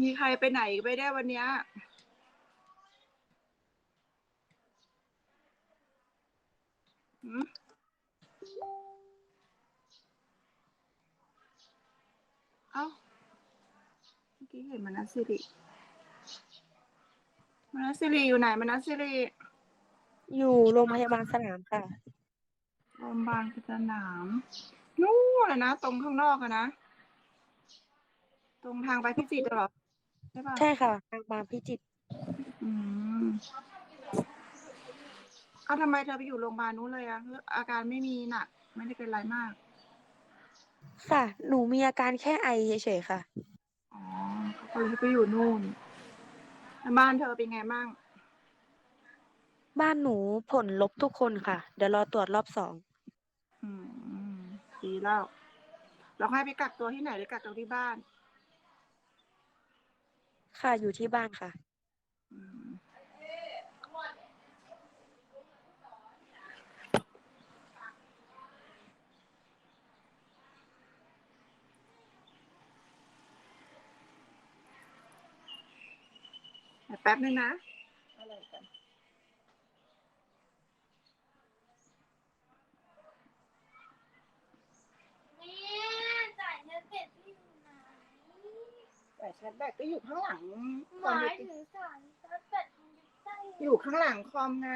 มีใครไปไหนไปได้วันเนี้ยหืมเอ้า เมื่อกี้เห็นมานัสสิริมานัสสิริอยู่ไหนมานัสสิริอยู่โรงพยาบาลสนามค่ะ โรงพยาบาลสนามนู่นน่ะนะ ตรงข้างนอกอะนะ ตรงทางไปพิจิตรเหรอ ใช่ป่ะ ใช่ค่ะทางมาพิจิตรอืมเอาทำไมเธอไปอยู่โรงพยาบาลนู้นเลยอะอาการไม่มีหนัก ไม่ได้เป็นไรมาก ค่ะ หนูมีอาการแค่ไอเฉยๆค่ะ อ๋อเขาเลยไปอยู่นู่นแล้วบ้านเธอเป็นไงบ้าง บ้านหนูผลลบทุกคนค่ะ เดี๋ยวรอตรวจรอบสอง อืมดีแล้ว เราให้ไปกักตัวที่ไหนหรือกักตัวที่บ้าน ค่ะอยู่ที่บ้านค่ะ แป๊บนึงนะ อะไรกัน แม่จ่ายเงินเสร็จที่อยู่ไหน แต่แชทแบตก็อยู่ข้างหลังหมายถึงสารชาร์จแบตมันอยู่ใต้อยู่ข้างหลังคอมไง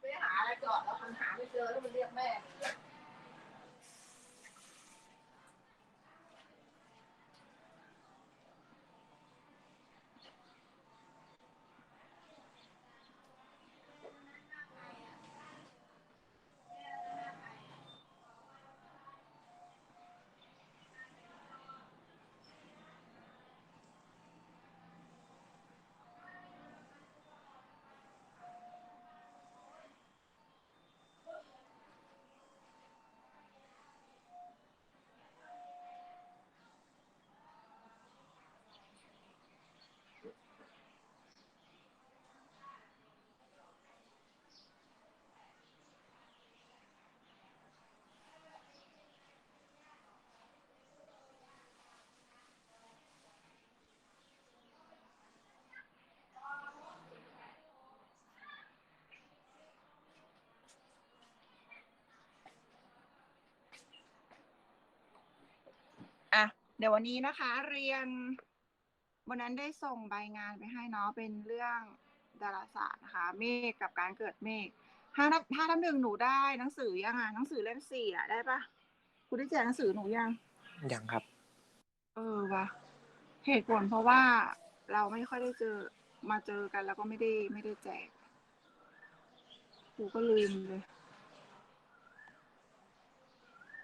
ไปหาอะไรก่อนแล้วมันหาไม่เจอแล้วมันเรียกแม่ อะ เดี๋ยววันนี้นะคะ เรียนวันนั้นได้ส่งใบงานไปให้เนาะเป็นเรื่องดาราศาสตร์นะคะ เมฆกับการเกิดเมฆถ้านับถ้าท่านหนึ่งหนูได้หนังสือยังอะหนังสือเล่มสี่อะได้ปะคุณได้แจกหนังสือหนูยัง ยังครับ เออวะเหตุผลเพราะว่าเราไม่ค่อยได้เจอมาเจอกันแล้วก็ไม่ได้ไม่ได้แจกกูก็ลืมเลย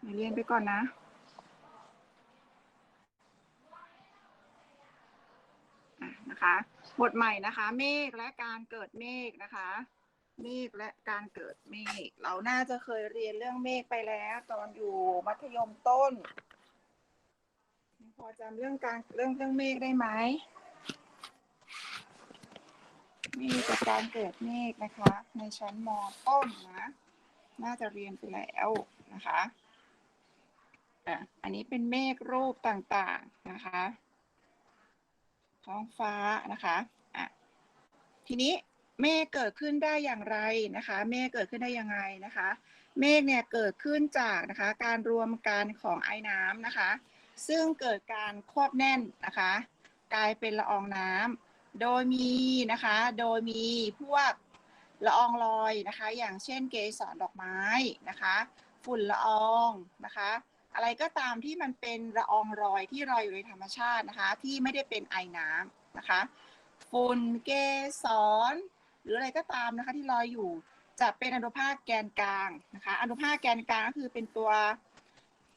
เดี๋ยวเรียนไปก่อนนะ อะ นะคะบทใหม่นะคะ เมฆและการเกิดเมฆนะคะ เมฆและการเกิดเมฆเราน่าจะเคยเรียนเรื่องเมฆไปแล้ว ตอนอยู่มัธยมต้น พอจำเรื่องการเรื่องเรื่องเมฆได้ไหมเมฆกับการเกิดเมฆนะคะ ในชั้นมต้นนะ น่าจะเรียนไปแล้วนะคะอะอันนี้เป็นเมฆรูปต่างๆนะคะ ท้องฟ้านะคะอะทีนี้เมฆเกิดขึ้นได้อย่างไรนะคะ เมฆเกิดขึ้นได้ยังไงนะคะ เมฆเนี่ยเกิดขึ้นจากนะคะการรวมกันของไอ้น้ำนะคะ ซึ่งเกิดการควบแน่นนะคะ กลายเป็นละอองน้ำโดยมีนะคะ โดยมีพวกละอองลอยนะคะ อย่างเช่นเกสรดอกไม้นะคะ ฝุ่นละอองนะคะ อะไรก็ตามที่มันเป็นละอองรอยที่ลอยอยู่ในธรรมชาตินะคะ ที่ไม่ได้เป็นไอน้ำนะคะฝุ่นเกสรหรืออะไรก็ตามนะคะที่ลอยอยู่จะเป็นอนุภาคแกนกลางนะคะ อนุภาคแกนกลางก็คือเป็นตัว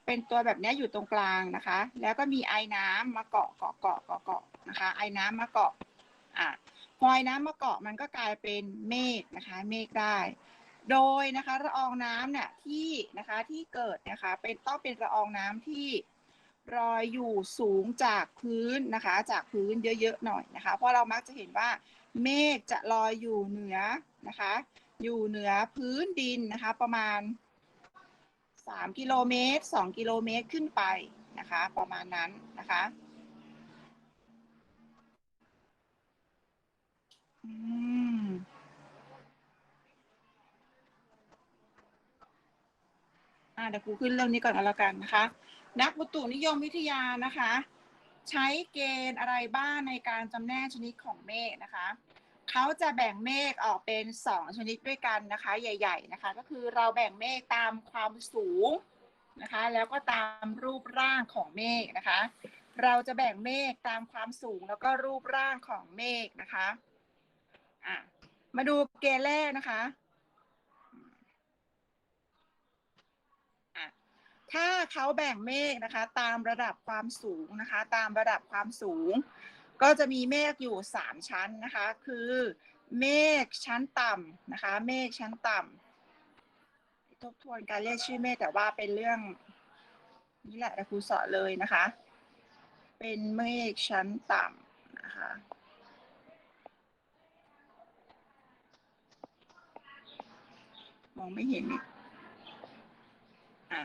เป็นตัวแบบนี้อยู่ตรงกลางนะคะ แล้วก็มีไอน้ำมาเกาะเกาะเกาะเกาะเกาะนะคะ ไอน้ำมาเกาะอะพอไอน้ำมาเกาะมันก็กลายเป็นเมฆนะคะ เมฆได้ โดยนะคะละอองน้ำเนี่ยที่นะคะที่เกิดนะคะเป็นต้องเป็นละอองน้ำที่ลอยอยู่สูงจากพื้นนะคะ จากพื้นเยอะๆหน่อยนะคะ เพราะเรามักจะเห็นว่าเมฆจะลอยอยู่เหนือนะคะ อยู่เหนือพื้นดินนะคะ ประมาณ 3 กิโลเมตร 2 กิโลเมตรขึ้นไปนะคะ ประมาณนั้นนะคะอืม อ่าเดี๋ยวครูขึ้นเรื่องนี้ก่อนก็แล้วกันนะคะ นักอุตุนิยมวิทยานะคะ ใช้เกณฑ์อะไรบ้างในการจำแนกชนิดของเมฆนะคะเขาจะแบ่งเมฆออกเป็นสองชนิดด้วยกันนะคะ ใหญ่ ๆนะคะ ก็คือเราแบ่งเมฆตามความสูงนะคะ แล้วก็ตามรูปร่างของเมฆนะคะ เราจะแบ่งเมฆตามความสูงแล้วก็รูปร่างของเมฆนะคะอะมาดูเกณฑ์แรกนะคะ ถ้าเขาแบ่งเมฆนะคะ ตามระดับความสูงนะคะ ตามระดับความสูง ก็จะมีเมฆอยู่สามชั้นนะคะ คือเมฆชั้นต่ำนะคะ เมฆชั้นต่ำทบทวนการเรียกชื่อเมฆแต่ว่าเป็นเรื่องนี่แหละครูสอนเลยนะคะ เป็นเมฆชั้นต่ำนะคะมองไม่เห็นอะ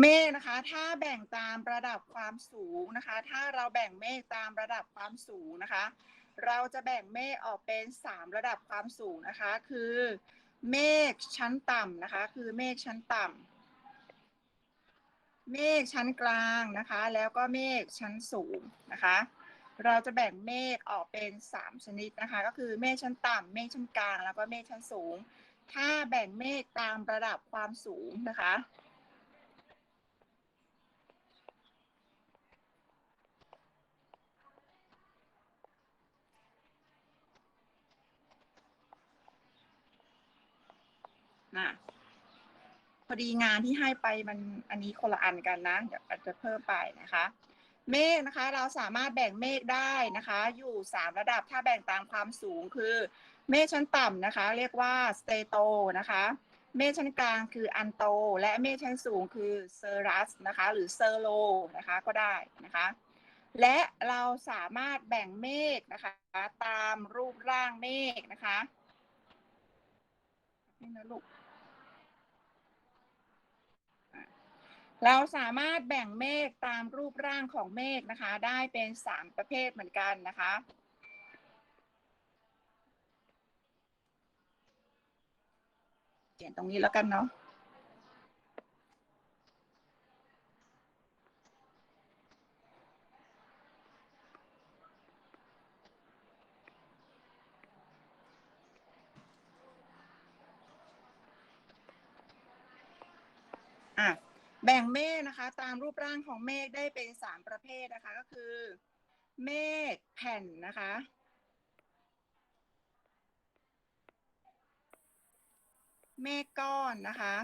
เมฆนะคะ ถ้าแบ่งตามระดับความสูงนะคะ ถ้าเราแบ่งเมฆตามระดับความสูงนะคะ เราจะแบ่งเมฆออกเป็นสามระดับความสูงนะคะ คือเมฆชั้นต่ำนะคะ คือเมฆชั้นต่ำเมฆชั้นกลางนะคะ แล้วก็เมฆชั้นสูงนะคะ เราจะแบ่งเมฆออกเป็นสามชนิดนะคะ ก็คือเมฆชั้นต่ำเมฆชั้นกลาง แล้วก็เมฆชั้นสูง ถ้าแบ่งเมฆตามระดับความสูงนะคะ นะพอดีงานที่ให้ไปมันอันนี้คนละอันกันนะเดี๋ยวอาจจะเพิ่มไปนะคะ เมฆนะคะ เราสามารถแบ่งเมฆได้นะคะ อยู่สามระดับถ้าแบ่งตามความสูงคือ เมฆชั้นต่ำนะคะ เรียกว่าสเตโตนะคะเมฆชั้นกลางคืออันโต และเมฆชั้นสูงคือเซอรัสนะคะ หรือเซอร์โลนะคะก็ได้นะคะ และเราสามารถแบ่งเมฆนะคะ ตามรูปร่างเมฆนะคะนี่นะลูก เราสามารถแบ่งเมฆตามรูปร่างของเมฆนะคะ ได้เป็นสามประเภทเหมือนกันนะคะ เขียนตรงนี้แล้วกันเนาะอะ แบ่งเมฆนะคะ ตามรูปร่างของเมฆได้เป็นสามประเภทนะคะ ก็คือ เมฆแผ่นนะคะ เมฆก้อนนะคะ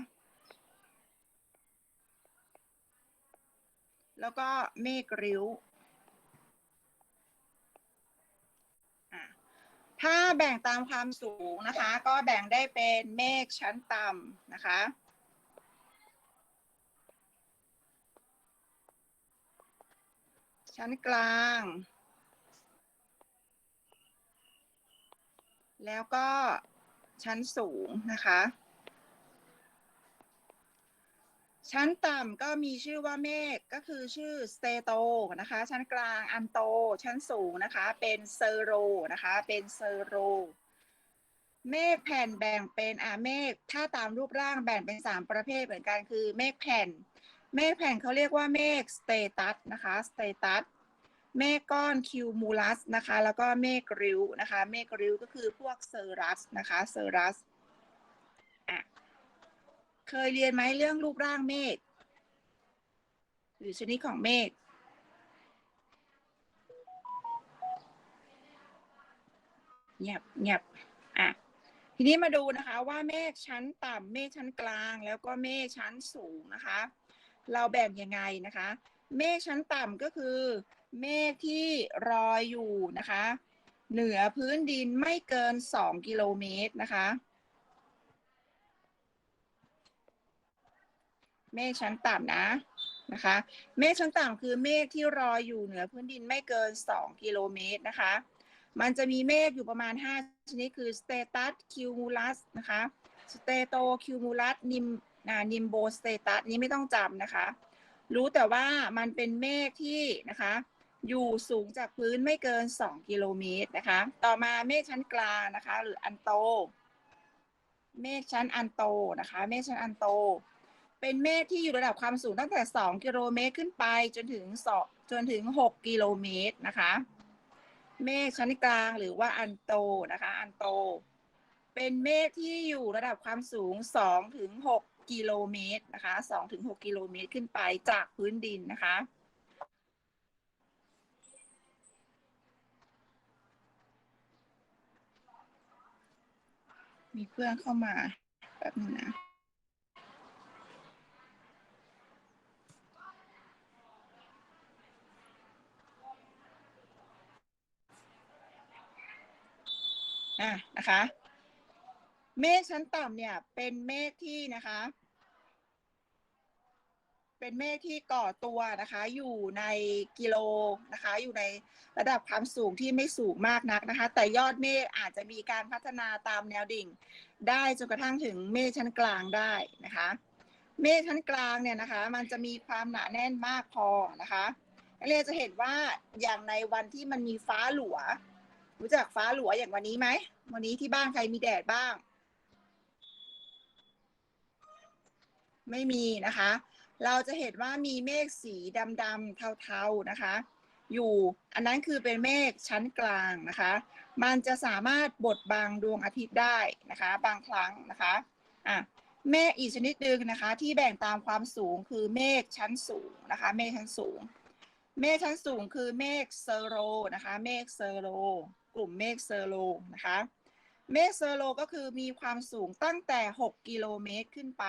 แล้วก็เมฆริ้วถ้าแบ่งตามความสูงนะคะ ก็แบ่งได้เป็นเมฆชั้นต่ำนะคะ ชั้นกลาง แล้วก็ชั้นสูงนะคะ ชั้นต่ำก็มีชื่อว่าเมฆก็คือชื่อสเตโตนะคะ ชั้นกลางอันโต ชั้นสูงนะคะ เป็นเซโรนะคะ เป็นเซโรเมฆแผ่นแบ่งเป็นอ่าเมฆถ้าตามรูปร่างแบ่งเป็นสามประเภทเหมือนกันคือเมฆแผ่น เมฆแผ่นเขาเรียกว่าเมฆสเตตัสนะคะสเตตัสเมฆก้อนคิวมูลัสนะคะ แล้วก็เมฆริ้วนะคะ เมฆริ้วก็คือพวกเซอรัสนะคะเซอรัสอะเคยเรียนไหมเรื่องรูปร่างเมฆหรือชนิดของเมฆเงียบเงียบอะทีนี้มาดูนะคะว่าเมฆชั้นต่ำเมฆชั้นกลาง แล้วก็เมฆชั้นสูงนะคะ เราแบ่งยังไงนะคะ เมฆชั้นต่ำก็คือ เมฆที่ลอยอยู่นะคะ เหนือพื้นดินไม่เกิน 2 กิโลเมตรนะคะ เมฆชั้นต่ำนะนะคะ เมฆชั้นต่ำคือเมฆที่ลอยอยู่เหนือพื้นดินไม่เกิน 2 กิโลเมตรนะคะมันจะมีเมฆอยู่ประมาณ 5 ชนิดคือสเตตัสคิวมูลัสนะคะสเตโตคิวมูลัสนิม นิมโบสเตตัสนี้ไม่ต้องจำนะคะ รู้แต่ว่ามันเป็นเมฆที่นะคะ อยู่สูงจากพื้นไม่เกิน 2 กิโลเมตรนะคะ ต่อมาเมฆชั้นกลางนะคะ หรืออันโต เมฆชั้นอันโตนะคะ เมฆชั้นอันโต เป็นเมฆที่อยู่ระดับความสูงตั้งแต่ 2 กิโลเมตรขึ้นไปจนถึง2จนถึง 6 กิโลเมตรนะคะ เมฆชั้นกลางหรือว่าอันโตนะคะ อันโตเป็นเมฆที่อยู่ระดับความสูง 2 ถึง 6 กิโลเมตรนะคะ2ถึง6กิโลเมตรขึ้นไปจากพื้นดินนะคะ มีเพื่อนเข้ามาแป๊บนึงนะอะนะคะ เมฆชั้นต่ำเนี่ย เป็นเมฆที่นะคะ เป็นเมฆที่ก่อตัวนะคะ อยู่ในกิโลนะคะ อยู่ในระดับความสูงที่ไม่สูงมากนักนะคะ แต่ยอดเมฆอาจจะมีการพัฒนาตามแนวดิ่ง ได้จนกระทั่งถึงเมฆชั้นกลางได้นะคะ เมฆชั้นกลางเนี่ยนะคะ มันจะมีความหนาแน่นมากพอนะคะนักเรียนจะเห็นว่าอย่างในวันที่มันมีฟ้าหลัว รู้จักฟ้าหลัวอย่างวันนี้ไหม วันนี้ที่บ้านใครมีแดดบ้าง ไม่มีนะคะ เราจะเห็นว่ามีเมฆสีดำๆเทาๆนะคะ อยู่อันนั้นคือเป็นเมฆชั้นกลางนะคะ มันจะสามารถบดบังดวงอาทิตย์ได้นะคะ บางครั้งนะคะอะเมฆอีกชนิดหนึ่งนะคะ ที่แบ่งตามความสูงคือเมฆชั้นสูงนะคะเมฆชั้นสูง เมฆชั้นสูงคือเมฆเซโรนะคะเมฆเซโรกลุ่มเมฆเซโรนะคะเมฆเซโรก็คือมีความสูงตั้งแต่ 6 กิโลเมตรขึ้นไป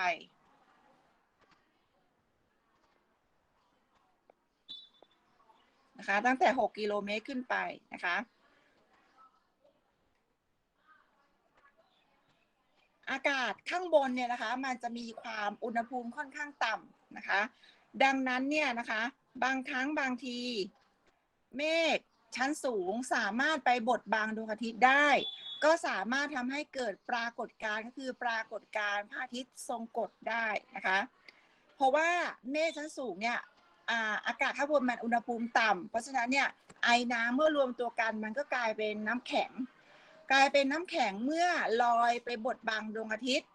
นะคะ ตั้งแต่ 6 กิโลเมตรขึ้นไปนะคะอากาศข้างบนเนี่ยนะคะ มันจะมีความอุณหภูมิค่อนข้างต่ำนะคะ ดังนั้นเนี่ยนะคะ บางครั้งบางที เมฆชั้นสูงสามารถไปบดบังดวงอาทิตย์ได้ ก็สามารถทำให้เกิดปรากฏการณ์ก็คือปรากฏการณ์พระอาทิตย์ทรงกฎได้นะคะ เพราะว่าเมฆชั้นสูงเนี่ย อากาศข้างบนมันอุณหภูมิต่ำเพราะฉะนั้นเนี่ยไอ้น้ำเมื่อรวมตัวกันมันก็กลายเป็นน้ำแข็ง กลายเป็นน้ำแข็งเมื่อลอยไปบดบังดวงอาทิตย์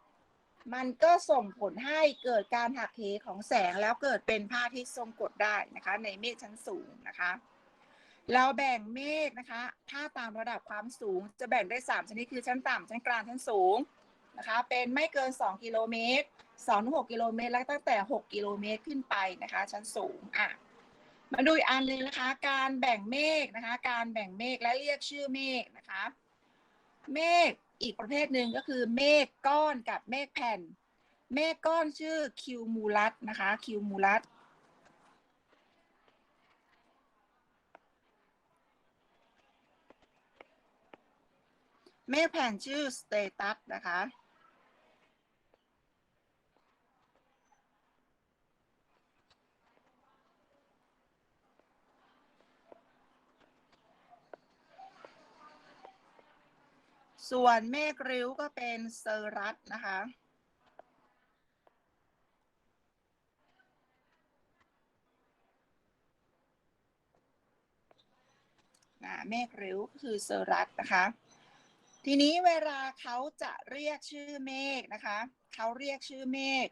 มันก็ส่งผลให้เกิดการหักเหของแสงแล้วเกิดเป็นพระอาทิตย์ทรงกฎได้นะคะ ในเมฆชั้นสูงนะคะ เราแบ่งเมฆนะคะ ถ้าตามระดับความสูงจะแบ่งได้ 3 ชนิดคือชั้นต่ำชั้นกลางชั้นสูงนะคะ เป็นไม่เกิน 2 กิโลเมตร 2-6กิโลเมตรและตั้งแต่6กิโลเมตรขึ้นไปนะคะ ชั้นสูงอะมาดูอีกอันหนึงนะคะ การแบ่งเมฆนะคะ การแบ่งเมฆและเรียกชื่อเมฆนะคะ เมฆอีกประเภทหนึ่งก็คือเมฆก้อนกับเมฆแผ่น เมฆก้อนชื่อคิวมูลัสนะคะคิวมูลัสเมฆแผ่นชื่อสเตตัสนะคะ ส่วนเมฆริ้วก็เป็นเซอรัสนะคะอ่าเมฆริ้วคือเซอรัสนะคะ ทีนี้เวลาเขาจะเรียกชื่อเมฆนะคะ เขาเรียกชื่อเมฆ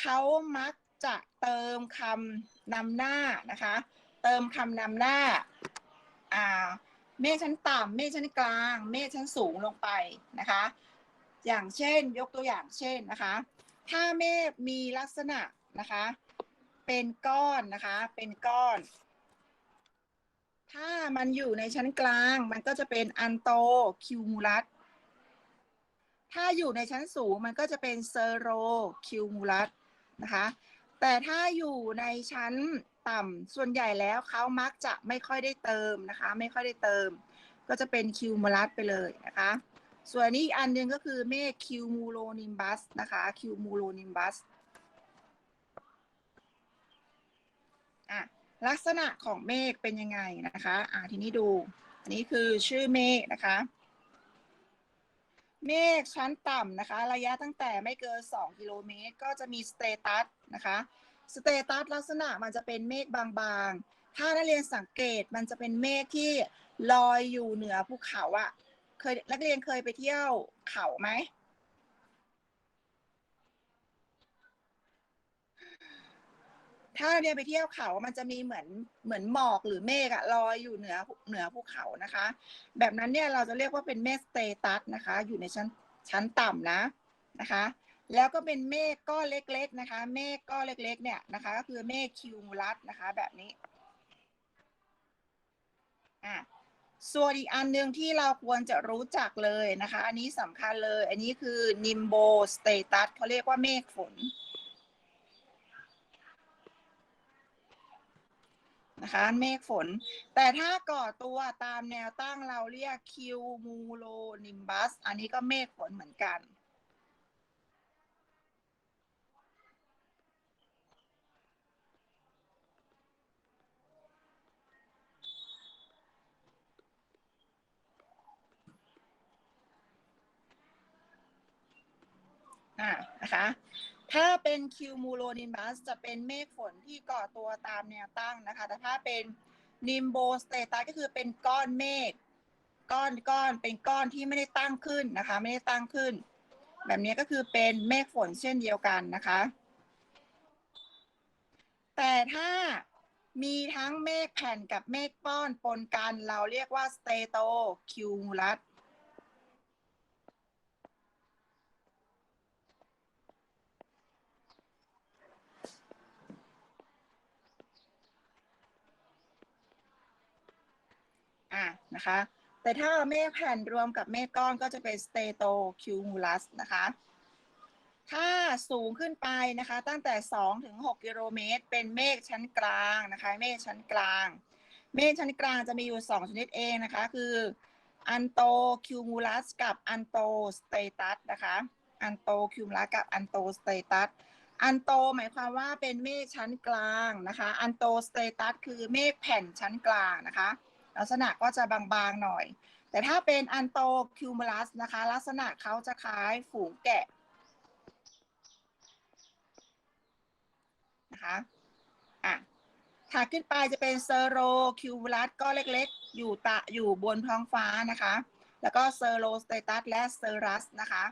เขามักจะเติมคำนำหน้านะคะ เติมคำนำหน้า อ่า เมฆชั้นต่ำเมฆชั้นกลาง เมฆชั้นสูงลงไปนะคะ อย่างเช่นยกตัวอย่างเช่นนะคะ ถ้าเมฆมีลักษณะนะคะ เป็นก้อนนะคะ เป็นก้อน ถ้ามันอยู่ในชั้นกลางมันก็จะเป็นอันโตคิวมูลัสถ้าอยู่ในชั้นสูงมันก็จะเป็นเซโรคิวมูลัสนะคะ แต่ถ้าอยู่ในชั้น ต่ำส่วนใหญ่แล้วเขามักจะไม่ค่อยได้เติมนะคะ ไม่ค่อยได้เติม ก็จะเป็นคิวมูลัสไปเลยนะคะ ส่วนนี้อันหนึงก็คือเมฆคิวมูโลนิมบัสนะคะคิวมูโลนิมบัสอะลักษณะของเมฆเป็นยังไงนะคะอ่าทีนี้ดู อันนี้คือชื่อเมฆนะคะ เมฆชั้นต่ำนะคะ ระยะตั้งแต่ไม่เกิน 2 กิโลเมตร ก็จะมีสเตตัสนะคะ สเตตัสลักษณะมันจะเป็นเมฆบางๆ ถ้านักเรียนสังเกตมันจะเป็นเมฆที่ลอยอยู่เหนือภูเขาอะเคยนักเรียนเคยไปเที่ยวเขาไหมถ้าเรียนไปเที่ยวเขามันจะมีเหมือนเหมือนหมอกหรือเมฆอะลอยอยู่เหนือเหนือภูเขานะคะ แบบนั้นเนี่ยเราจะเรียกว่าเป็นเมฆสเตตัสนะคะ อยู่ในชั้นชั้นต่ำนะนะคะ แล้วก็เป็นเมฆก้อนเล็ก ๆ นะคะ เมฆก้อนเล็ก ๆ เนี่ยนะคะ ก็คือเมฆคิวมูลัสนะคะ แบบนี้อะส่วนอีกอันหนึ่งที่เราควรจะรู้จักเลยนะคะ อันนี้สำคัญเลย อันนี้คือนิมโบสเตตัสเขาเรียกว่าเมฆฝนนะคะเมฆฝน แต่ถ้าก่อตัวตามแนวตั้งเราเรียกคิวมูโลนิมบัส อันนี้ก็เมฆฝนเหมือนกัน อ่านะคะ ถ้าเป็นคิวมูโลนิมบัสจะเป็นเมฆฝนที่ก่อตัวตามแนวตั้งนะคะ แต่ถ้าเป็นนิมโบสเตตัสก็คือเป็นก้อนเมฆก้อนก้อนเป็นก้อนที่ไม่ได้ตั้งขึ้นนะคะ ไม่ได้ตั้งขึ้น แบบนี้ก็คือเป็นเมฆฝนเช่นเดียวกันนะคะ แต่ถ้ามีทั้งเมฆแผ่นกับเมฆป้อนปนกัน เราเรียกว่าสเตโตคิวมูลัส อะนะคะ แต่ถ้าเมฆแผ่นรวมกับเมฆก้อนก็จะเป็นสเตโตคิวมูลัสนะคะ ถ้าสูงขึ้นไปนะคะ ตั้งแต่ 2 ถึง 6 กิโลเมตร เป็นเมฆชั้นกลางนะคะ เมฆชั้นกลาง เมฆชั้นกลางจะมีอยู่ 2 ชนิดเองนะคะ คืออันโตคิวมูลัสกับอันโตสเตตัสนะคะ อันโตคิวมูลัสกับอันโตสเตตัสอันโตหมายความว่าเป็นเมฆชั้นกลางนะคะ อันโตสเตตัสคือเมฆแผ่นชั้นกลางนะคะ ลักษณะก็จะบางๆหน่อย แต่ถ้าเป็นอันโตคิวมูลัสนะคะ ลักษณะเขาจะคล้ายฝูงแกะนะคะอะถัดขึ้นไปจะเป็นเซโรคิวมูลัสก็เล็กๆ อยู่ตะอยู่บนท้องฟ้านะคะ แล้วก็เซโรสเตตัสและเซรัสนะคะ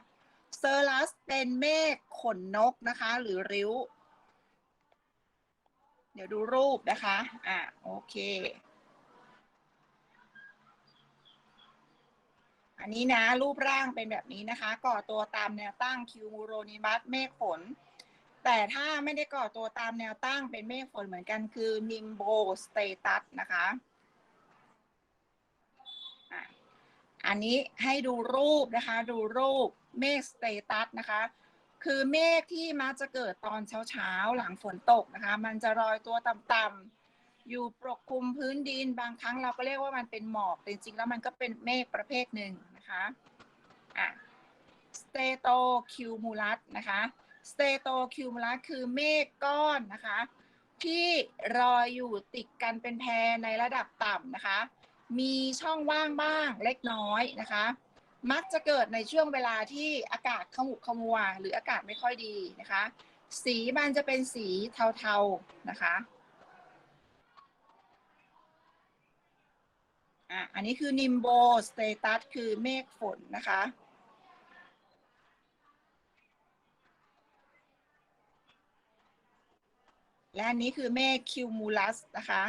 เซรัสเป็นเมฆขนนกนะคะ หรือริ้ว เดี๋ยวดูรูปนะคะ อะ โอเค อันนี้นะรูปร่างเป็นแบบนี้นะคะ ก่อตัวตามแนวตั้งคิวมูโรนิมัสเมฆฝนแต่ถ้าไม่ได้ก่อตัวตามแนวตั้งเป็นเมฆฝนเหมือนกันคือนิมโบสเตตัสนะคะอันนี้ให้ดูรูปนะคะ ดูรูปเมฆสเตตัสนะคะ คือเมฆที่มักจะเกิดตอนเช้าๆ หลังฝนตกนะคะ มันจะลอยตัวต่ำๆอยู่ปกคลุมพื้นดินบางครั้งเราก็เรียกว่ามันเป็นหมอกแต่จริงๆ แล้วมันก็เป็นเมฆประเภทหนึ่ง นะคะอะสเตโตคิวมูลัสนะคะสเตโตคิวมูลัสคือเมฆก้อนนะคะ ที่ลอยอยู่ติดกันเป็นแพรในระดับต่ำนะคะ มีช่องว่างบ้างเล็กน้อยนะคะ มักจะเกิดในช่วงเวลาที่อากาศขมุกขมัว หรืออากาศไม่ค่อยดีนะคะ สีมันจะเป็นสีเทาๆนะคะ อะอันนี้คือ Nimbo Status คือเมฆฝนนะคะ และอันนี้คือเมฆ Cumulus นะคะ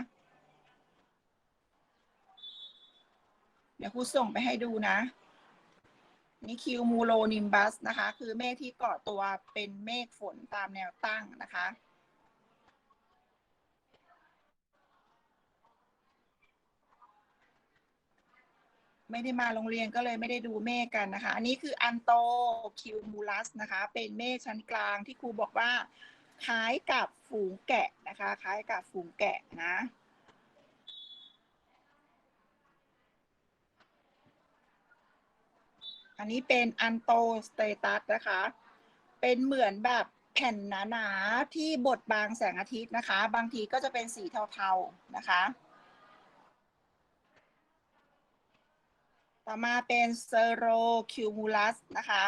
เดี๋ยวครูส่งไปให้ดูนะนี่คิวมูโลนิมบัสนะคะ คือเมฆที่เกาะตัวเป็นเมฆฝนตามแนวตั้งนะคะ ไม่ได้มาโรงเรียนก็เลยไม่ได้ดูเมฆกันนะคะ อันนี้คืออันโตคิวมูลัสนะคะ เป็นเมฆชั้นกลางที่ครูบอกว่า คล้ายกับฝูงแกะนะคะ คล้ายกับฝูงแกะนะอันนี้เป็นอันโตสเตตัสนะคะ เป็นเหมือนแบบแผ่นหนาๆที่บดบางแสงอาทิตย์นะคะ บางทีก็จะเป็นสีเทาๆนะคะ ต่อมาเป็นเซโรคิวมูลัสนะคะ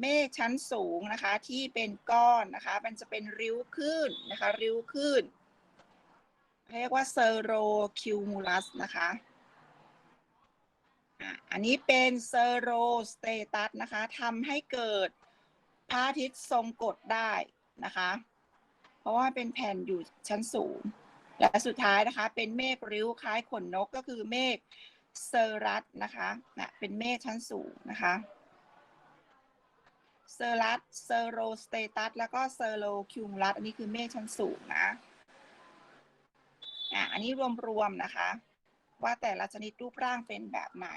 เมฆชั้นสูงนะคะที่เป็นก้อนนะคะ มันจะเป็นริ้วขึ้นนะคะ ริ้วขึ้น เรียกว่าเซโรคิวมูลัสนะคะอะอันนี้เป็นเซโรสเตตัสนะคะทำให้เกิดพระอาทิตย์ทรงกฎได้นะคะ เพราะว่าเป็นแผ่นอยู่ชั้นสูง และสุดท้ายนะคะ เป็นเมฆริ้วคล้ายขนนกก็คือเมฆ เซอรัสนะคะนะเป็นเมฆชั้นสูงนะคะเซอรัสเซอโรสเตตัสแล้วก็เซอโรคิวมุลัสอันนี้คือเมฆชั้นสูงนะอะอันนี้รวมๆนะคะ ว่าแต่ละชนิดรูปร่างเป็นแบบไหน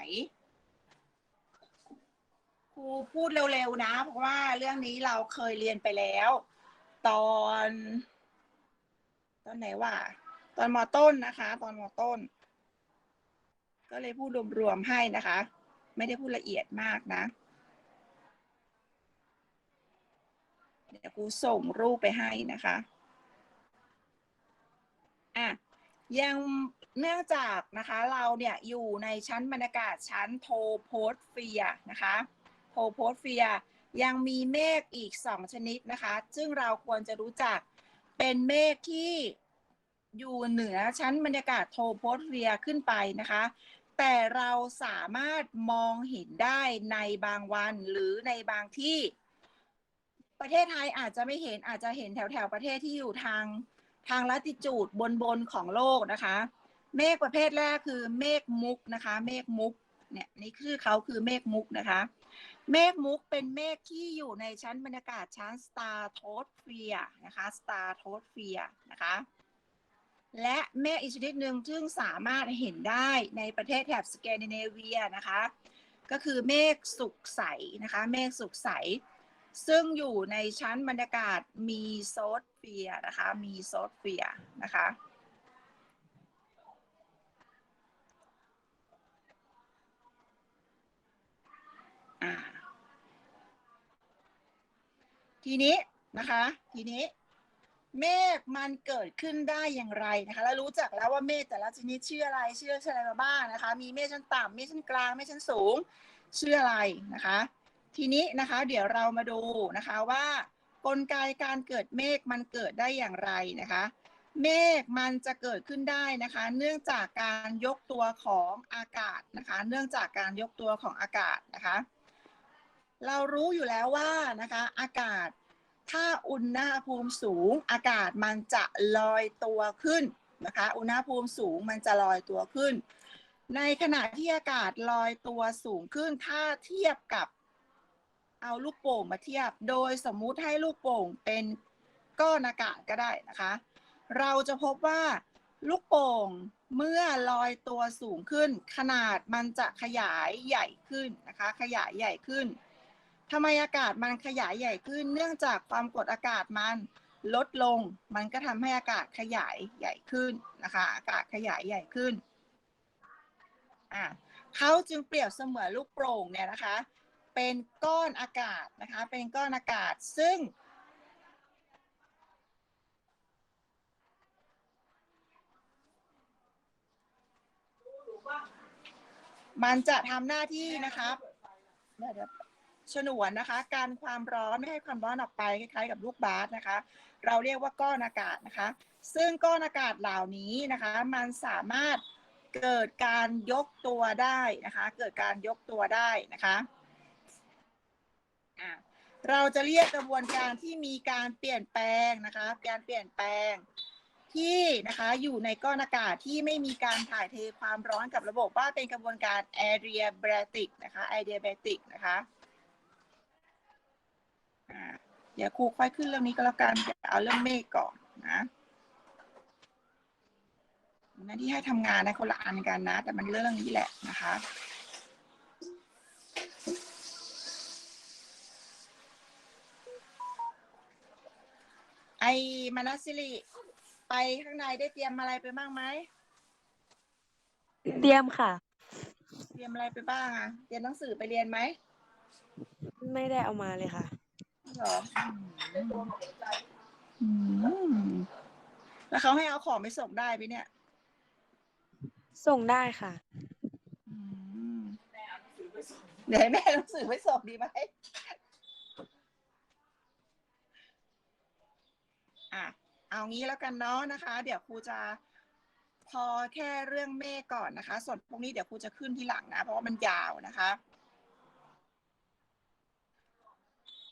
ครูพูดเร็วๆนะ เพราะว่าเรื่องนี้เราเคยเรียนไปแล้ว ตอน ตอนไหนวะตอนมอต้นนะคะ ตอนมอต้น ก็เลยพูดรวมๆให้นะคะ ไม่ได้พูดละเอียดมากนะ เดี๋ยวครูส่งรูปไปให้นะคะอะยังเนื่องจากนะคะเราเนี่ยอยู่ในชั้นบรรยากาศชั้นโทโพสเฟียนะคะโทโพสเฟียยังมีเมฆอีกสองชนิดนะคะ ซึ่งเราควรจะรู้จักเป็นเมฆที่อยู่เหนือชั้นบรรยากาศโทโพสเฟียขึ้นไปนะคะ แต่เราสามารถมองเห็นได้ในบางวันหรือในบางที่ ประเทศไทยอาจจะไม่เห็นอาจจะเห็นแถวแถวประเทศที่อยู่ทางทางลัติจูดบนบนของโลกนะคะ เมฆประเภทแรกคือเมฆมุกนะคะ เมฆมุกเนี่ยนี่คือเขาคือเมฆมุกนะคะ เมฆมุกเป็นเมฆที่อยู่ในชั้นบรรยากาศชั้นสตาร์โทสเฟียนะคะสตาร์โทสเฟียนะคะ และเมฆอีกชนิดหนึ่งซึ่งสามารถเห็นได้ในประเทศแถบสแกนดิเนเวียนะคะ ก็คือเมฆสุกใสนะคะ เมฆสุกใส ซึ่งอยู่ในชั้นบรรยากาศมีโซสเฟียนะคะ มีโซสเฟียนะคะทีนี้นะคะ ทีนี้ เมฆมันเกิดขึ้นได้อย่างไรนะคะแล้วรู้จักแล้วว่าเมฆแต่ละชนิดชื่ออะไรชื่ออะไรมาบ้างนะคะ มีเมฆชั้นต่ำเมฆชั้นกลางเมฆชั้นสูงชื่ออะไรนะคะ ทีนี้นะคะ เดี๋ยวเรามาดูนะคะว่ากลไกการเกิดเมฆมันเกิดได้อย่างไรนะคะ เมฆมันจะเกิดขึ้นได้นะคะ เนื่องจากการยกตัวของอากาศนะคะ เนื่องจากการยกตัวของอากาศนะคะ เรารู้อยู่แล้วว่านะคะ อากาศ ถ้าอุณหภูมิสูงอากาศมันจะลอยตัวขึ้นนะคะ อุณหภูมิสูงมันจะลอยตัวขึ้น ในขณะที่อากาศลอยตัวสูงขึ้น ถ้าเทียบกับเอาลูกโป่งมาเทียบ โดยสมมุติให้ลูกโป่งเป็นก้อนอากาศก็ได้นะคะ เราจะพบว่าลูกโป่งเมื่อลอยตัวสูงขึ้น ขนาดมันจะขยายใหญ่ขึ้นนะคะ ขยายใหญ่ขึ้น ทำไมอากาศมันขยายใหญ่ขึ้น เนื่องจากความกดอากาศมันลดลง มันก็ทำให้อากาศขยายใหญ่ขึ้นนะคะ อากาศขยายใหญ่ขึ้นอะเขาจึงเปรียบเสมือนลูกโป่งเนี่ยนะคะ เป็นก้อนอากาศนะคะ เป็นก้อนอากาศซึ่งมันจะทำหน้าที่นะครับเดี๋ยว ฉนวนนะคะ การความร้อนไม่ให้ความร้อนออกไปคล้ายๆกับลูกบาสนะคะ เราเรียกว่าก้อนอากาศนะคะ ซึ่งก้อนอากาศเหล่านี้นะคะ มันสามารถเกิดการยกตัวได้นะคะ เกิดการยกตัวได้นะคะะเราจะเรียกกระบวนการที่มีการเปลี่ยนแปลงนะคะ การเปลี่ยนแปลงที่นะคะอยู่ในก้อนอากาศที่ไม่มีการถ่ายเทความร้อนกับระบบว่าเป็นกระบวนการ adiabatic นะคะ adiabatic นะคะ เดี๋ยวครูค่อยขึ้นเรื่องนี้ก็แล้วกันเดี๋ยวเอาเรื่องเมฆก่อนนะหน้าที่ให้ทำงานนะคนละอันกันนะ แต่มันเรื่องนี้แหละนะคะไอมานัสสิริไปข้างในได้เตรียมอะไรไปบ้างไหมเตรียมค่ะ เตรียมอะไรไปบ้างอะเตรียมหนังสือไปเรียนไหมไม่ได้เอามาเลยค่ะอ เหรออืมแล้วเขาให้เอาของไปส่งได้ไหมเนี่ย ส่งได้ค่ะ อืมเดี๋ยวให้แม่หนังสือไปส่งดีไหมอะ เอางี้แล้วกันเนาะนะคะ เดี๋ยวครูจะพอแค่เรื่องเมฆก่อนนะคะ ส่วนพวกนี้เดี๋ยวครูจะขึ้นที่หลังนะ เพราะว่ามันยาวนะคะ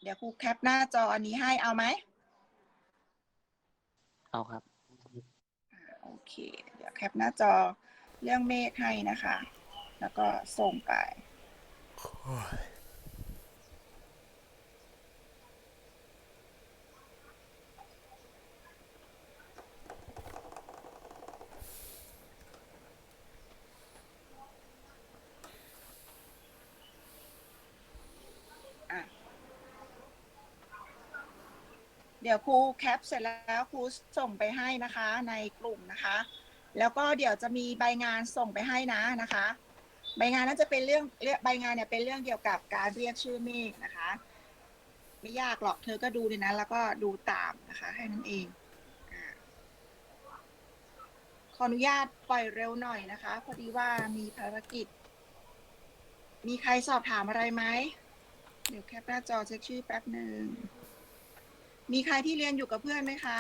เดี๋ยวครูแคปหน้าจออันนี้ให้เอาไหม เอาครับ โอเค เดี๋ยวแคปหน้าจอเรื่องเมฆให้นะคะ แล้วก็ส่งไปอ่ ดี๋ยวครูแคปเสร็จแล้วครูส่งไปให้นะคะในกลุ่มนะคะ แล้วก็เดี๋ยวจะมีใบงานส่งไปให้นะนะคะ ใบงานนั้นจะเป็นเรื่องเรื่องใบงานเนี่ยเป็นเรื่องเกี่ยวกับการเรียกชื่อเมฆนะคะ ไม่ยากหรอกเธอก็ดูในนั้นแล้วก็ดูตามนะคะแค่นั้นเองขออนุญาตปล่อยเร็วหน่อยนะคะ พอดีว่ามีภารกิจ มีใครสอบถามอะไรไหมเดี๋ยวแคปหน้าจอเช็คชื่อแป๊บหนึ่ง มีใครที่เรียนอยู่กับเพื่อนไหมคะ